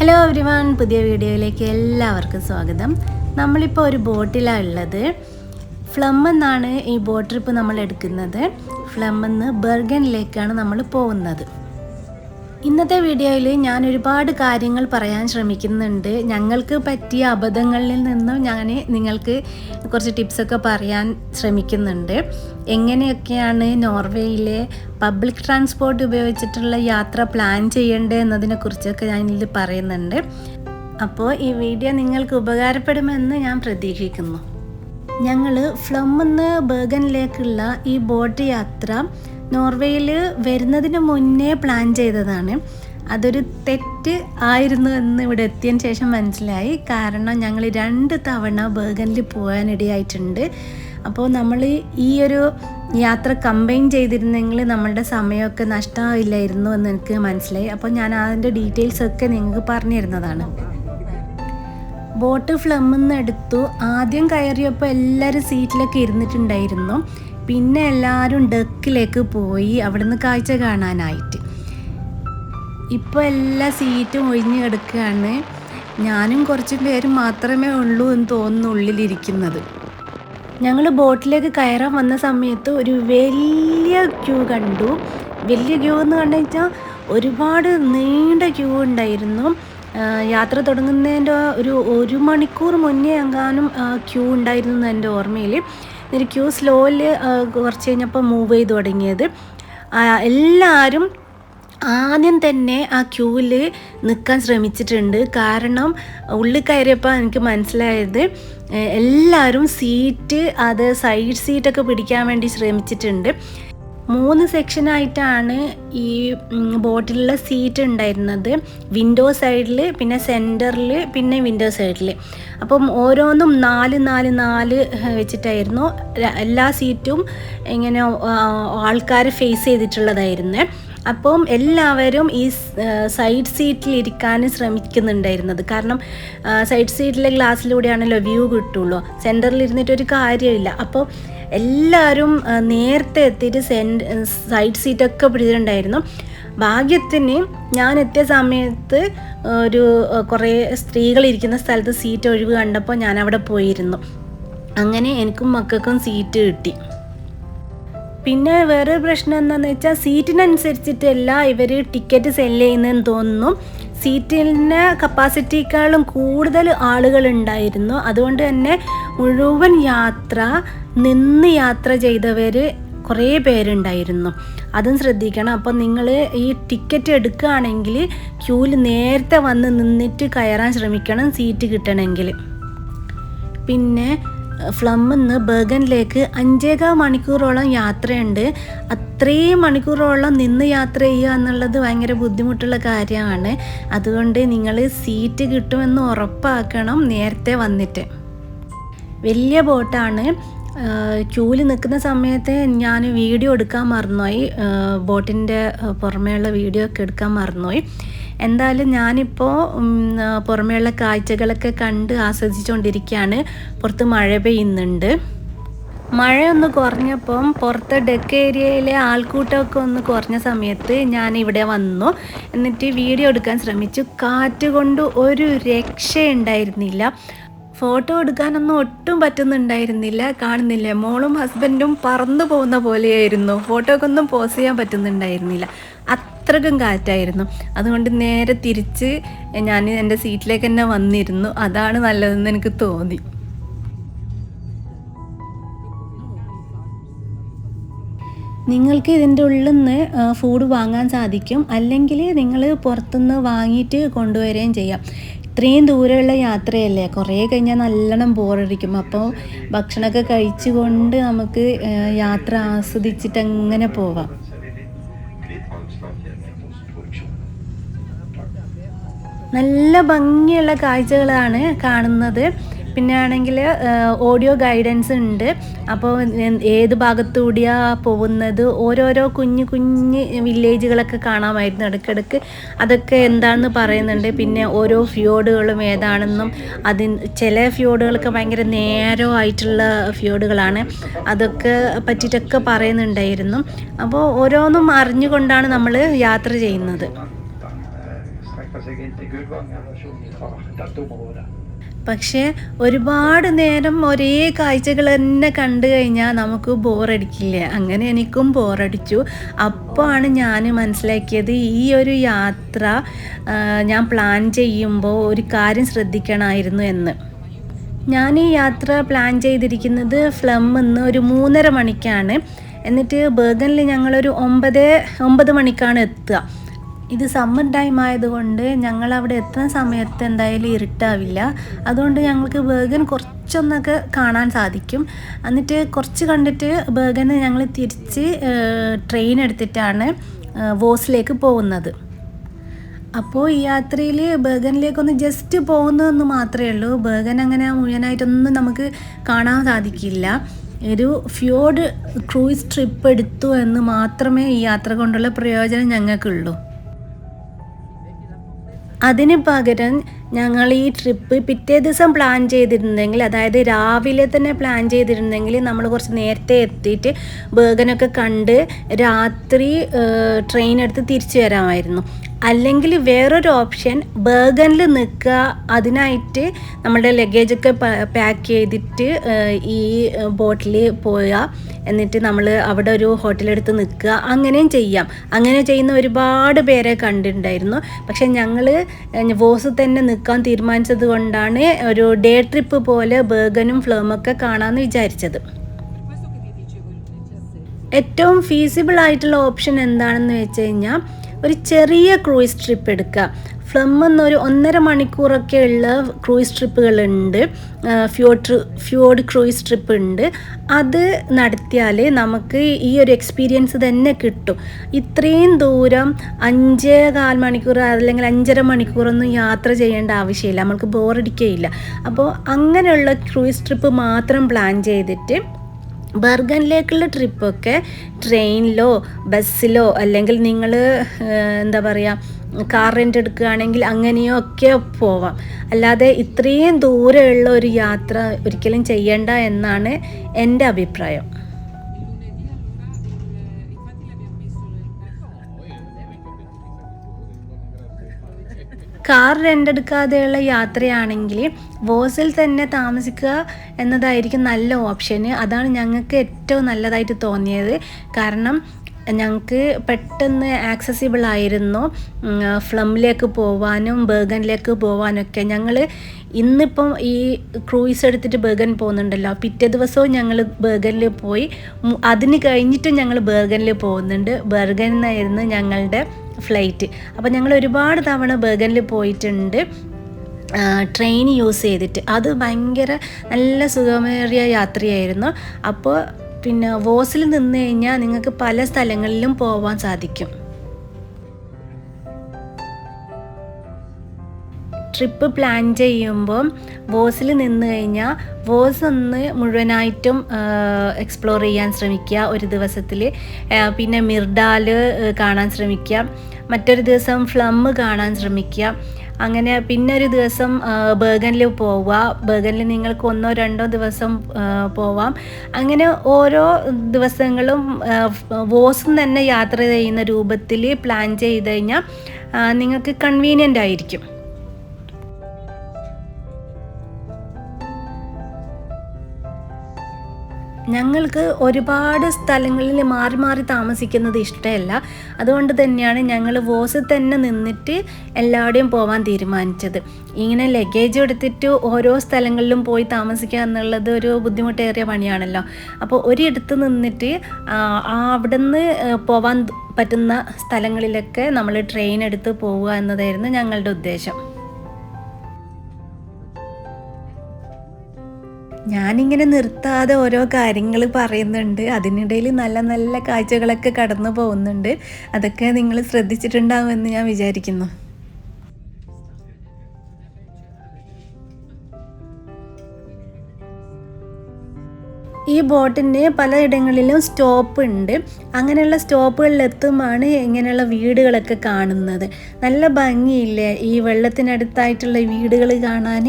Hello everyone പുതിയ വീഡിയോയിലേക്ക് എല്ലാവർക്കും സ്വാഗതം. നമ്മളിപ്പോൾ ഒരു ബോട്ടിലാണ് ഉള്ളത്. ഫ്ലം എന്നാണ് ഈ ബോട്ട് ട്രിപ്പ് നമ്മൾ എടുക്കുന്നത്. ഫ്ലം എന്ന് ബെർഗനിലേക്കാണ് നമ്മൾ പോകുന്നത്. ഇന്നത്തെ വീഡിയോയിൽ ഞാൻ ഒരുപാട് കാര്യങ്ങൾ പറയാൻ ശ്രമിക്കുന്നുണ്ട്. ഞങ്ങൾക്ക് പറ്റിയ അബദ്ധങ്ങളിൽ നിന്നും ഞാൻ നിങ്ങൾക്ക് കുറച്ച് ടിപ്സൊക്കെ പറയാൻ ശ്രമിക്കുന്നുണ്ട്. എങ്ങനെയൊക്കെയാണ് നോർവേയിലെ പബ്ലിക് ട്രാൻസ്പോർട്ട് ഉപയോഗിച്ചിട്ടുള്ള യാത്ര പ്ലാൻ ചെയ്യേണ്ടത് എന്നതിനെ കുറിച്ചൊക്കെ ഞാനിതിൽ പറയുന്നുണ്ട്. അപ്പോൾ ഈ വീഡിയോ നിങ്ങൾക്ക് ഉപകാരപ്പെടുമെന്ന് ഞാൻ പ്രതീക്ഷിക്കുന്നു. ഞങ്ങൾ ഫ്ലമ്മെന്ന് ബേഗനിലേക്കുള്ള ഈ ബോട്ട് യാത്ര നോർവേയിൽ വരുന്നതിന് മുന്നേ പ്ലാൻ ചെയ്തതാണ്. അതൊരു തെറ്റ് ആയിരുന്നു എന്ന് ഇവിടെ എത്തിയതിന് ശേഷം മനസ്സിലായി. കാരണം ഞങ്ങൾ രണ്ട് തവണ ബേഗനിൽ പോകാനിടയായിട്ടുണ്ട്. അപ്പോൾ നമ്മൾ ഈ ഒരു യാത്ര കമ്പൈൻ ചെയ്തിരുന്നെങ്കിൽ നമ്മളുടെ സമയമൊക്കെ നഷ്ടമാവില്ലായിരുന്നു എന്ന് എനിക്ക് മനസ്സിലായി. അപ്പോൾ ഞാൻ അതിന്റെ ഡീറ്റെയിൽസ് ഒക്കെ നിങ്ങൾക്ക് പറഞ്ഞു തരുന്നതാണ് ബോട്ട് ഫ്ലമ്മിൽ നിന്ന് എടുത്തു. ആദ്യം കയറിയപ്പോൾ എല്ലാവരും സീറ്റിലൊക്കെ ഇരുന്നിട്ടുണ്ടായിരുന്നു. പിന്നെ എല്ലാവരും ഡെക്കിലേക്ക് പോയി അവിടുന്ന് കാഴ്ച കാണാനായിട്ട്. ഇപ്പോൾ എല്ലാ സീറ്റും ഒഴിഞ്ഞു കിടക്കുകയാണ്. ഞാനും കുറച്ച് പേര് മാത്രമേ ഉള്ളൂ എന്ന് തോന്നുന്നു ഉള്ളിലിരിക്കുന്നത്. ഞങ്ങൾ ബോട്ടിലേക്ക് കയറാൻ വന്ന സമയത്ത് ഒരു വലിയ ക്യൂ കണ്ടു. വലിയ ക്യൂ എന്ന് കണ്ടു വെച്ചാൽ ഒരുപാട് നീണ്ട ക്യൂ ഉണ്ടായിരുന്നു. യാത്ര തുടങ്ങുന്നതിന്റെ ഒരു ഒരു മണിക്കൂർ മുന്നേ എങ്ങാനും ക്യൂ ഉണ്ടായിരുന്നു എന്റെ ഓർമ്മയിൽ. ഒരു ക്യൂ സ്ലോയിൽ കുറച്ച് കഴിഞ്ഞപ്പോൾ മൂവ് ചെയ്ത് തുടങ്ങിയത്. എല്ലാവരും ആദ്യം തന്നെ ആ ക്യൂവിൽ നിൽക്കാൻ ശ്രമിച്ചിട്ടുണ്ട്. കാരണം ഉള്ളിൽ കയറിയപ്പോൾ എനിക്ക് മനസ്സിലായത് എല്ലാവരും സീറ്റ് അത് സൈഡ് സീറ്റൊക്കെ പിടിക്കാൻ വേണ്ടി ശ്രമിച്ചിട്ടുണ്ട്. മൂന്ന് സെക്ഷനായിട്ടാണ് ഈ ബോട്ടിലുള്ള സീറ്റ് ഉണ്ടായിരുന്നത്. വിൻഡോ സൈഡിൽ പിന്നെ സെന്ററിൽ പിന്നെ വിൻഡോ സൈഡിൽ അപ്പം ഓരോന്നും നാല് നാല് നാല് വെച്ചിട്ടായിരുന്നു. എല്ലാ സീറ്റും ഇങ്ങനെ ആൾക്കാർ ഫേസ് ചെയ്തിട്ടുള്ളതായിരുന്നു. അപ്പം എല്ലാവരും ഈ സൈഡ് സീറ്റിൽ ഇരിക്കാൻ ശ്രമിക്കുന്നുണ്ടായിരുന്നത്. കാരണം സൈഡ് സീറ്റിലെ ഗ്ലാസ്സിലൂടെയാണല്ലോ വ്യൂ കിട്ടുള്ളൂ. സെന്ററിൽ ഇരുന്നിട്ടൊരു കാര്യമില്ല അപ്പോൾ എല്ലാവരും നേരത്തെ എത്തിയിട്ട് സെന്റ് സൈഡ് സീറ്റൊക്കെ പിടിച്ചിട്ടുണ്ടായിരുന്നു. ഭാഗ്യത്തിന് ഞാൻ എത്തിയ സമയത്ത് ഒരു കുറേ സ്ത്രീകൾ ഇരിക്കുന്ന സ്ഥലത്ത് സീറ്റ് ഒഴിവ് കണ്ടപ്പോൾ ഞാൻ അവിടെ പോയിരുന്നു. അങ്ങനെ എനിക്കും മക്കൾക്കും സീറ്റ് കിട്ടി. പിന്നെ വേറെ പ്രശ്നം എന്താണെന്ന് വെച്ചാൽ സീറ്റിനനുസരിച്ചിട്ടല്ല ഇവർ ടിക്കറ്റ് സെല്ല് ചെയ്യുന്നതെന്ന് തോന്നുന്നു. സീറ്റിന്റെ കപ്പാസിറ്റിക്കാളും കൂടുതൽ ആളുകൾ ഉണ്ടായിരുന്നു. അതുകൊണ്ട് തന്നെ മുഴുവൻ യാത്ര നിന്ന് യാത്ര ചെയ്തവർ കുറേ പേരുണ്ടായിരുന്നു. അതും ശ്രദ്ധിക്കണം. അപ്പോൾ നിങ്ങൾ ഈ ടിക്കറ്റ് എടുക്കുകയാണെങ്കിൽ ക്യൂവിൽ നേരത്തെ വന്ന് നിന്നിട്ട് കയറാൻ ശ്രമിക്കണം സീറ്റ് കിട്ടണമെങ്കിൽ. പിന്നെ ഫ്ലമ്മിന്ന് ബർഗനിലേക്ക് അഞ്ചേകാൽ മണിക്കൂറോളം യാത്രയുണ്ട്. അത്രയും മണിക്കൂറോളം നിന്ന് യാത്ര ചെയ്യുക എന്നുള്ളത് ഭയങ്കര ബുദ്ധിമുട്ടുള്ള കാര്യമാണ്. അതുകൊണ്ട് നിങ്ങൾ സീറ്റ് കിട്ടുമെന്ന് ഉറപ്പാക്കണം നേരത്തെ വന്നിട്ട്. വലിയ ബോട്ടാണ്. ക്യൂവിൽ നിൽക്കുന്ന സമയത്ത് ഞാൻ വീഡിയോ എടുക്കാൻ മറന്നുപോയി. ബോട്ടിന്റെ പുറമേയുള്ള വീഡിയോ ഒക്കെ എടുക്കാൻ മറന്നുപോയി. എന്തായാലും ഞാനിപ്പോൾ പുറമേയുള്ള കാഴ്ചകളൊക്കെ കണ്ട് ആസ്വദിച്ചുകൊണ്ടിരിക്കുകയാണ്. പുറത്ത് മഴ പെയ്യുന്നുണ്ട്. മഴയൊന്ന് കുറഞ്ഞപ്പം പുറത്തെ ഡെക്ക് ഏരിയയിലെ ആൾക്കൂട്ടമൊക്കെ ഒന്ന് കുറഞ്ഞ സമയത്ത് ഞാൻ ഇവിടെ വന്നു. എന്നിട്ട് വീഡിയോ എടുക്കാൻ ശ്രമിച്ചു. കാറ്റ് കൊണ്ട് ഒരു രക്ഷയുണ്ടായിരുന്നില്ല. ഫോട്ടോ എടുക്കാനൊന്നും ഒട്ടും പറ്റുന്നുണ്ടായിരുന്നില്ല കാണുന്നില്ല. മോളും ഹസ്ബൻഡും പറന്നു പോകുന്ന പോലെയായിരുന്നു. ഫോട്ടോക്കൊന്നും പോസ് ചെയ്യാൻ പറ്റുന്നുണ്ടായിരുന്നില്ല. അത്രക്കും കാറ്റായിരുന്നു. അതുകൊണ്ട് നേരെ തിരിച്ച് ഞാൻ എന്റെ സീറ്റിലേക്ക് തന്നെ വന്നിരുന്നു. അതാണ് നല്ലതെന്ന് എനിക്ക് തോന്നി. നിങ്ങൾക്ക് ഇതിന്റെ ഉള്ളിൽ നിന്ന് ഫുഡ് വാങ്ങാൻ സാധിക്കും. അല്ലെങ്കിൽ നിങ്ങൾ പുറത്തുനിന്ന് വാങ്ങിയിട്ട് കൊണ്ടുവരികയും ചെയ്യാം. ഇത്രയും ദൂരമുള്ള യാത്രയല്ലേ? കുറേ കഴിഞ്ഞാൽ നല്ലോണം ബോറടിക്കും അപ്പോൾ ഭക്ഷണമൊക്കെ കഴിച്ചുകൊണ്ട് നമുക്ക് യാത്ര ആസ്വദിച്ചിട്ട് അങ്ങനെ പോവാം. നല്ല ഭംഗിയുള്ള കാഴ്ചകളാണ് കാണുന്നത്. പിന്നെ ആണെങ്കിൽ ഓഡിയോ ഗൈഡൻസ് ഉണ്ട്. അപ്പോൾ ഏത് ഭാഗത്തൂടിയാണ് പോകുന്നത്? ഓരോരോ കുഞ്ഞു കുഞ്ഞ് വില്ലേജുകളൊക്കെ കാണാമായിരുന്നു ഇടയ്ക്കിടയ്ക്ക്. അതൊക്കെ എന്താണെന്ന് പറയുന്നുണ്ട്. പിന്നെ ഓരോ ഫ്യോഡുകളും ഏതാണെന്നും അതിൻ ചില ഫ്യോഡുകളൊക്കെ ഭയങ്കര നേരോ ആയിട്ടുള്ള ഫ്യോഡുകളാണ്. അതൊക്കെ പറ്റിയിട്ടൊക്കെ പറയുന്നുണ്ടായിരുന്നു. അപ്പോൾ ഓരോന്നും അറിഞ്ഞുകൊണ്ടാണ് നമ്മൾ യാത്ര ചെയ്യുന്നത്. പക്ഷേ ഒരുപാട് നേരം ഒരേ കാഴ്ചകൾ തന്നെ കണ്ടു കഴിഞ്ഞാൽ നമുക്ക് ബോറടിക്കില്ല. അങ്ങനെ എനിക്കും ബോറടിച്ചു. അപ്പോഴാണ് ഞാൻ മനസ്സിലാക്കിയത് ഈ ഒരു യാത്ര ഞാൻ പ്ലാൻ ചെയ്യുമ്പോൾ ഒരു കാര്യം ശ്രദ്ധിക്കണമായിരുന്നു എന്ന്. ഞാൻ ഈ യാത്ര പ്ലാൻ ചെയ്തിരിക്കുന്നത് ഫ്ലം ഫ്ലമ്മിന്ന് ഒരു മൂന്നര മണിക്കാണ്. എന്നിട്ട് ബേഗനിൽ ഞങ്ങളൊരു ഒമ്പത് ഒമ്പത് മണിക്കാണ് എത്തുക. ഇത് സമ്മർ ടൈം ആയതുകൊണ്ട് ഞങ്ങൾ അവിടെ എത്തുന്ന സമയത്ത് എന്തായാലും ഇരുട്ടാവില്ല. അതുകൊണ്ട് ഞങ്ങൾക്ക് ബേഗൻ കുറച്ചൊന്നൊക്കെ കാണാൻ സാധിക്കും. എന്നിട്ട് കുറച്ച് കണ്ടിട്ട് ബേഗന് ഞങ്ങൾ തിരിച്ച് ട്രെയിൻ എടുത്തിട്ടാണ് വോസിലേക്ക് പോകുന്നത്. അപ്പോൾ ഈ യാത്രയിൽ ബേഗനിലേക്കൊന്ന് ജസ്റ്റ് പോകുന്നതെന്ന് മാത്രമേ ഉള്ളൂ. ബേഗൻ അങ്ങനെ മുഴുവനായിട്ടൊന്നും നമുക്ക് കാണാൻ സാധിക്കില്ല. ഒരു ഫ്യോഡ് ക്രൂയിസ് ട്രിപ്പ് എടുത്തു എന്ന് മാത്രമേ ഈ യാത്ര കൊണ്ടുള്ള പ്രയോജനം ഞങ്ങൾക്കുള്ളൂ. അതിന് പകരം ഞങ്ങൾ ഈ ട്രിപ്പ് പിറ്റേ ദിവസം പ്ലാൻ ചെയ്തിരുന്നെങ്കിൽ അതായത് രാവിലെ തന്നെ പ്ലാൻ ചെയ്തിരുന്നെങ്കിൽ നമ്മൾ കുറച്ച് നേരത്തെ എത്തിയിട്ട് ബേഗനൊക്കെ കണ്ട് രാത്രി ട്രെയിൻ എടുത്ത് തിരിച്ചു വരാമായിരുന്നു. അല്ലെങ്കിൽ വേറൊരു ഓപ്ഷൻ ബേഗനിൽ നിൽക്കുക അതിനായിട്ട് നമ്മുടെ ലഗേജൊക്കെ പാക്ക് ചെയ്തിട്ട് ഈ ബോട്ടിൽ പോവുക. എന്നിട്ട് നമ്മൾ അവിടെ ഒരു ഹോട്ടലെടുത്ത് നിൽക്കുക. അങ്ങനെയും ചെയ്യാം. അങ്ങനെ ചെയ്യുന്ന ഒരുപാട് പേരെ കണ്ടിട്ടുണ്ടായിരുന്നു. പക്ഷെ ഞങ്ങൾ വോസ് തന്നെ നിൽക്കാൻ തീരുമാനിച്ചത് കൊണ്ടാണ് ഒരു ഡേ ട്രിപ്പ് പോലെ ബേഗനും ഒക്കെ കാണാമെന്ന് വിചാരിച്ചത്. ഏറ്റവും ഫീസിബിൾ ആയിട്ടുള്ള ഓപ്ഷൻ എന്താണെന്ന് വെച്ച് കഴിഞ്ഞാൽ ഒരു ചെറിയ ക്രൂയിസ് ട്രിപ്പ് എടുക്കുക. ഫ്ലം എന്നൊരു ഒന്നര മണിക്കൂറൊക്കെ ഉള്ള ക്രൂയിസ് ട്രിപ്പുകളുണ്ട് ഫ്യോഡ് ഫ്യോഡ് ക്രൂയിസ് ട്രിപ്പ് ഉണ്ട്. അത് നടത്തിയാൽ നമുക്ക് ഈ ഒരു എക്സ്പീരിയൻസ് തന്നെ കിട്ടും. ഇത്രയും ദൂരം അഞ്ചേ കാൽ മണിക്കൂർ അല്ലെങ്കിൽ അഞ്ചര മണിക്കൂറൊന്നും യാത്ര ചെയ്യേണ്ട ആവശ്യമില്ല. നമുക്ക് ബോറടിക്കുകയില്ല അപ്പോൾ അങ്ങനെയുള്ള ക്രൂയിസ് ട്രിപ്പ് മാത്രം പ്ലാൻ ചെയ്തിട്ട് ബർഗനിലേക്കുള്ള ട്രിപ്പൊക്കെ ട്രെയിനിലോ ബസ്സിലോ അല്ലെങ്കിൽ നിങ്ങൾ എന്താ പറയുക കാർ റെന്റ് എടുക്കുകയാണെങ്കിൽ അങ്ങനെയോ ഒക്കെ പോവാം. അല്ലാതെ ഇത്രയും ദൂരെയുള്ള ഒരു യാത്ര ഒരിക്കലും ചെയ്യേണ്ട എന്നാണ് എന്റെ അഭിപ്രായം. കാർ റെന്റ് എടുക്കാതെയുള്ള യാത്രയാണെങ്കിൽ വോസിൽ തന്നെ താമസിക്കുക എന്നതായിരിക്കും നല്ല ഓപ്ഷന് അതാണ് ഞങ്ങൾക്ക് ഏറ്റവും നല്ലതായിട്ട് തോന്നിയത്. കാരണം ഞങ്ങൾക്ക് പെട്ടെന്ന് ആക്സസിബിൾ ആയിരുന്നു. ഫ്ലമിലേക്ക് പോവാനും ബേഗനിലേക്ക് പോവാനൊക്കെ. ഞങ്ങൾ ഇന്നിപ്പം ഈ ക്രൂയിസ് എടുത്തിട്ട് ബേഗൻ പോകുന്നുണ്ടല്ലോ. പിറ്റേ ദിവസവും ഞങ്ങൾ ബേഗനിൽ പോയി. അതിന് കഴിഞ്ഞിട്ടും ഞങ്ങൾ ബേഗനിൽ പോകുന്നുണ്ട്. ബർഗനിൽ എന്നായിരുന്നു ഞങ്ങളുടെ ഫ്ലൈറ്റ്. അപ്പോൾ ഞങ്ങൾ ഒരുപാട് തവണ ബർഗനിൽ പോയിട്ടുണ്ട്. ട്രെയിൻ യൂസ് ചെയ്തിട്ട്. അത് ഭയങ്കര നല്ല സുഖമേറിയ യാത്രയായിരുന്നു. അപ്പോൾ പിന്നെ വോസിൽ നിന്ന് കഴിഞ്ഞാൽ നിങ്ങൾക്ക് പല സ്ഥലങ്ങളിലും പോവാൻ സാധിക്കും. ട്രിപ്പ് പ്ലാൻ ചെയ്യുമ്പം വോസിൽ നിന്ന് കഴിഞ്ഞാൽ വോസ് ഒന്ന് മുഴുവനായിട്ടും എക്സ്പ്ലോർ ചെയ്യാൻ ശ്രമിക്കുക ഒരു ദിവസത്തിൽ പിന്നെ മിർഡാൽ കാണാൻ ശ്രമിക്കുക. മറ്റൊരു ദിവസം ഫ്ലം കാണാൻ ശ്രമിക്കുക. അങ്ങനെ പിന്നെ ഒരു ദിവസം ബേഗനിൽ പോവുക. ബേഗനിൽ നിങ്ങൾക്ക് ഒന്നോ രണ്ടോ ദിവസം പോവാം. അങ്ങനെ ഓരോ ദിവസങ്ങളും വോസും തന്നെ യാത്ര ചെയ്യുന്ന രൂപത്തിൽ പ്ലാൻ ചെയ്ത് കഴിഞ്ഞാൽ നിങ്ങൾക്ക് കൺവീനിയന്റ് ആയിരിക്കും. ഞങ്ങൾക്ക് ഒരുപാട് സ്ഥലങ്ങളിൽ മാറി മാറി താമസിക്കുന്നത് ഇഷ്ടമല്ല. അതുകൊണ്ട് തന്നെയാണ് ഞങ്ങൾ വോസിൽ തന്നെ നിന്നിട്ട് എല്ലാവിടെയും പോകാൻ തീരുമാനിച്ചത്. ഇങ്ങനെ ലഗേജ് എടുത്തിട്ട് ഓരോ സ്ഥലങ്ങളിലും പോയി താമസിക്കുക എന്നുള്ളത് ഒരു ബുദ്ധിമുട്ടേറിയ പണിയാണല്ലോ. അപ്പോൾ ഒരിടത്ത് നിന്നിട്ട് അവിടെ നിന്ന് പോകാൻ പറ്റുന്ന സ്ഥലങ്ങളിലൊക്കെ നമ്മൾ ട്രെയിൻ എടുത്ത് പോവുക എന്നതായിരുന്നു ഞങ്ങളുടെ ഉദ്ദേശം. ഞാനിങ്ങനെ നിർത്താതെ ഓരോ കാര്യങ്ങൾ പറയുന്നുണ്ട്. അതിനിടയിൽ നല്ല നല്ല കാഴ്ചകളൊക്കെ കടന്നു പോകുന്നുണ്ട്. അതൊക്കെ നിങ്ങൾ ശ്രദ്ധിച്ചിട്ടുണ്ടാവുമെന്ന് ഞാൻ വിചാരിക്കുന്നു. ഈ ബോട്ടിന് പലയിടങ്ങളിലും സ്റ്റോപ്പ് ഉണ്ട് അങ്ങനെയുള്ള സ്റ്റോപ്പുകളിൽ എത്തുമ്പോഴാണ് ഇങ്ങനെയുള്ള വീടുകളൊക്കെ കാണുന്നത്. നല്ല ഭംഗിയില്ലേ ഈ വെള്ളത്തിനടുത്തായിട്ടുള്ള വീടുകൾ കാണാൻ?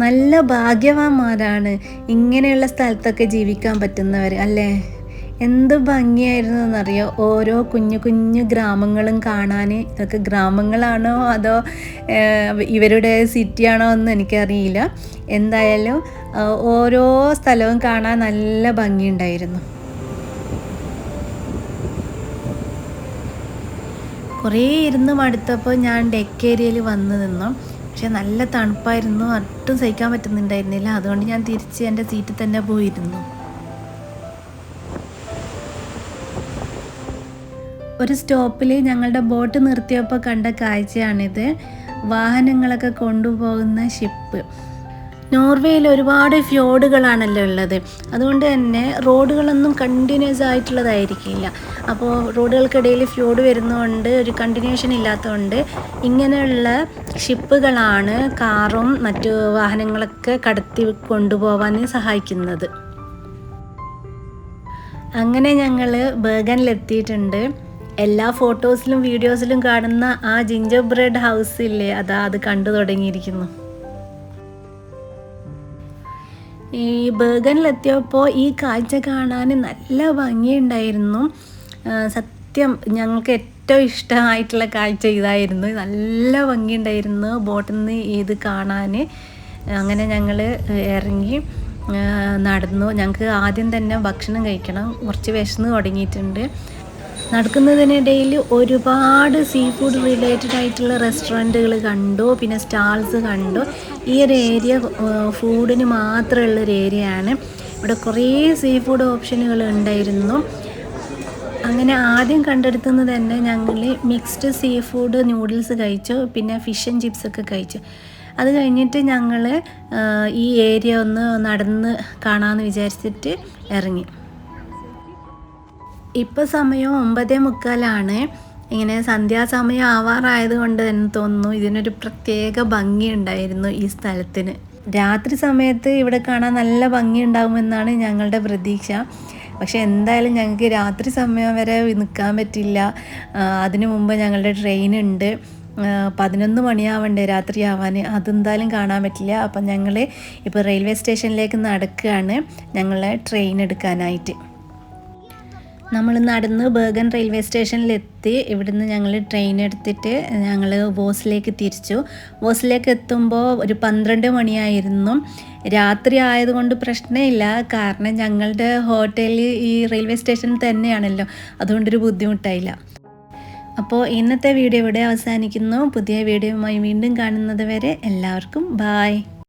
നല്ല ഭാഗ്യവാന്മാരാണ്. ഇങ്ങനെയുള്ള സ്ഥലത്തൊക്കെ ജീവിക്കാൻ പറ്റുന്നവർ അല്ലേ? എന്ത് ഭംഗിയായിരുന്നു എന്നറിയോ? ഓരോ കുഞ്ഞു കുഞ്ഞു ഗ്രാമങ്ങളും കാണാൻ ഇതൊക്കെ ഗ്രാമങ്ങളാണോ അതോ ഇവരുടെ സിറ്റിയാണോ എന്ന് എനിക്കറിയില്ല. എന്തായാലും ഓരോ സ്ഥലവും കാണാൻ നല്ല ഭംഗിയുണ്ടായിരുന്നു. കുറേ ഇരുന്ന് മടുത്തപ്പോൾ ഞാൻ ഡെക്ക് ഏരിയയിൽ വന്ന് നിന്നു. പക്ഷെ നല്ല തണുപ്പായിരുന്നു. ഒട്ടും സഹിക്കാൻ പറ്റുന്നുണ്ടായിരുന്നില്ല. അതുകൊണ്ട് ഞാൻ തിരിച്ച് എന്റെ സീറ്റിൽ തന്നെ പോയിരുന്നു. ഒരു സ്റ്റോപ്പിൽ ഞങ്ങളുടെ ബോട്ട് നിർത്തിയപ്പോൾ കണ്ട കാഴ്ചയാണിത്. വാഹനങ്ങളൊക്കെ കൊണ്ടുപോകുന്ന ഷിപ്പ്. നോർവേയിൽ ഒരുപാട് ഫ്യോഡുകളാണല്ലോ ഉള്ളത്. അതുകൊണ്ട് തന്നെ റോഡുകളൊന്നും കണ്ടിന്യൂസ് ആയിട്ടുള്ളതായിരിക്കില്ല. അപ്പോൾ റോഡുകൾക്കിടയിൽ ഫ്യോഡ് വരുന്നതുകൊണ്ട് ഒരു കണ്ടിന്യൂഷൻ ഇല്ലാത്തതുകൊണ്ട് ഇങ്ങനെയുള്ള ഷിപ്പുകളാണ് കാറും മറ്റു വാഹനങ്ങളൊക്കെ കടത്തി കൊണ്ടുപോകാൻ സഹായിക്കുന്നത്. അങ്ങനെ ഞങ്ങൾ ബേഗനിലെത്തിയിട്ടുണ്ട്. എല്ലാ ഫോട്ടോസിലും വീഡിയോസിലും കാണുന്ന ആ ജിഞ്ചർ ബ്രെഡ് ഹൗസ് ഇല്ലേ? അതാ അത് കണ്ടു തുടങ്ങിയിരിക്കുന്നു. ഈ ബേഗനിലെത്തിയപ്പോൾ ഈ കാഴ്ച കാണാൻ നല്ല ഭംഗിയുണ്ടായിരുന്നു. സത്യം ഞങ്ങൾക്ക് ഏറ്റവും ഇഷ്ടമായിട്ടുള്ള കാഴ്ച ഇതായിരുന്നു. നല്ല ഭംഗിയുണ്ടായിരുന്നു ബോട്ടിൽ നിന്ന് ഇത് കാണാൻ അങ്ങനെ ഞങ്ങൾ ഇറങ്ങി നടന്നു. ഞങ്ങൾക്ക് ആദ്യം തന്നെ ഭക്ഷണം കഴിക്കണം. കുറച്ച് വിശന്ന് തുടങ്ങിയിട്ടുണ്ട്. നടക്കുന്നതിനിടയിൽ ഒരുപാട് സീ ഫുഡ് റിലേറ്റഡ് ആയിട്ടുള്ള റെസ്റ്റോറന്റുകൾ കണ്ടു. പിന്നെ സ്റ്റാൾസ് കണ്ടു. ഈ ഒരു ഏരിയ ഫുഡിന് മാത്രമുള്ള ഒരു ഏരിയയാണ് ഇവിടെ കുറേ സീ ഫുഡ് ഓപ്ഷനുകൾ ഉണ്ടായിരുന്നു. അങ്ങനെ ആദ്യം കണ്ടെടുത്തുനിന്ന് തന്നെ ഞങ്ങൾ മിക്സ്ഡ് സീ ഫുഡ് നൂഡിൽസ് കഴിച്ചു പിന്നെ ഫിഷ് ആൻഡ് ചിപ്സ് ഒക്കെ കഴിച്ചു. അത് കഴിഞ്ഞിട്ട് ഞങ്ങൾ ഈ ഏരിയ ഒന്ന് നടന്ന് കാണാമെന്ന് വിചാരിച്ചിട്ട് ഇറങ്ങി. ഇപ്പോൾ സമയം ഒമ്പതേ മുക്കാലാണ്. ഇങ്ങനെ സന്ധ്യാസമയം ആവാറായത് കൊണ്ട് തന്നെ തോന്നുന്നു ഇതിനൊരു പ്രത്യേക ഭംഗിയുണ്ടായിരുന്നു ഈ സ്ഥലത്തിന്. രാത്രി സമയത്ത് ഇവിടെ കാണാൻ നല്ല ഭംഗി ഉണ്ടാകുമെന്നാണ് ഞങ്ങളുടെ പ്രതീക്ഷ. പക്ഷെ എന്തായാലും ഞങ്ങൾക്ക് രാത്രി സമയം വരെ നിൽക്കാൻ പറ്റില്ല. അതിനു മുമ്പ് ഞങ്ങളുടെ ട്രെയിൻ ഉണ്ട്. പതിനൊന്ന് മണിയാവണ്ടേ രാത്രി ആവാൻ അതെന്തായാലും കാണാൻ പറ്റില്ല. അപ്പം ഞങ്ങൾ ഇപ്പോൾ റെയിൽവേ സ്റ്റേഷനിലേക്ക് നടക്കുകയാണ് ഞങ്ങളെ ട്രെയിൻ എടുക്കാനായിട്ട്. നമ്മൾ നടന്ന് ബേഗൻ റെയിൽവേ സ്റ്റേഷനിലെത്തി. ഇവിടുന്ന് ഞങ്ങൾ ട്രെയിൻ എടുത്തിട്ട് ഞങ്ങൾ ബോസിലേക്ക് തിരിച്ചു. ബോസിലേക്ക് എത്തുമ്പോൾ ഒരു പന്ത്രണ്ട് മണിയായിരുന്നു. രാത്രി ആയതുകൊണ്ട് പ്രശ്നമില്ല. കാരണം ഞങ്ങളുടെ ഹോട്ടൽ ഈ റെയിൽവേ സ്റ്റേഷൻ തന്നെയാണല്ലോ. അതുകൊണ്ടൊരു ബുദ്ധിമുട്ടായില്ല. അപ്പോൾ ഇന്നത്തെ വീഡിയോ ഇവിടെ അവസാനിക്കുന്നു. പുതിയ വീഡിയോയുമായി വീണ്ടും കാണുന്നത് വരെ എല്ലാവർക്കും ബായ്